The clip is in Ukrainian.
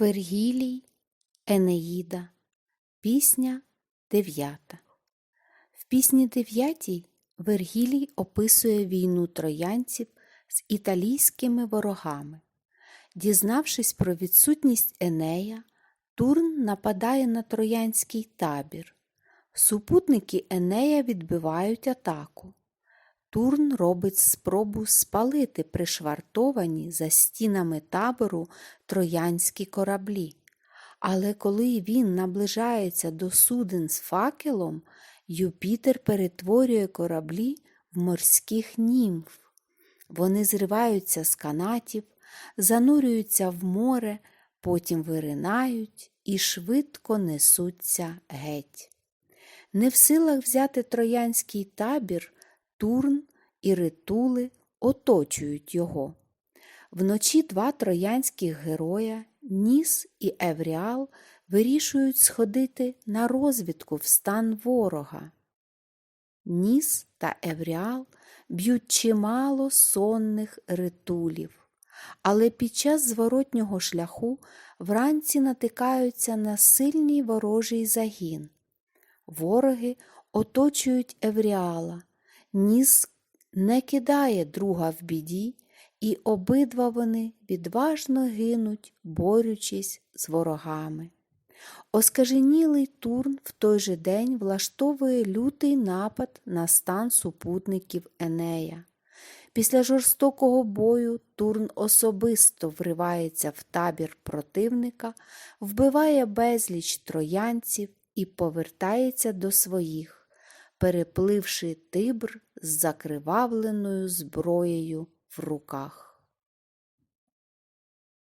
Вергілій, Енеїда, пісня дев'ята. В пісні дев'ятій Вергілій описує війну троянців з італійськими ворогами. Дізнавшись про відсутність Енея, Турн нападає на троянський табір. Супутники Енея відбивають атаку. Турн робить спробу спалити пришвартовані за стінами табору троянські кораблі. Але коли він наближається до суден з факелом, Юпітер перетворює кораблі в морських німф. Вони зриваються з канатів, занурюються в море, потім виринають і швидко несуться геть. Не в силах взяти троянський табір, Турн і ритули оточують його. Вночі два троянських героя, Ніс і Евріал, вирішують сходити на розвідку в стан ворога. Ніс та Евріал б'ють чимало сонних ритулів, але під час зворотнього шляху вранці натикаються на сильний ворожий загін. Вороги оточують Евріала, Ніс не кидає друга в біді, і обидва вони відважно гинуть, борючись з ворогами. Оскаженілий Турн в той же день влаштовує лютий напад на стан супутників Енея. Після жорстокого бою Турн особисто вривається в табір противника, вбиває безліч троянців і повертається до своїх, перепливши тибр з закривавленою зброєю в руках.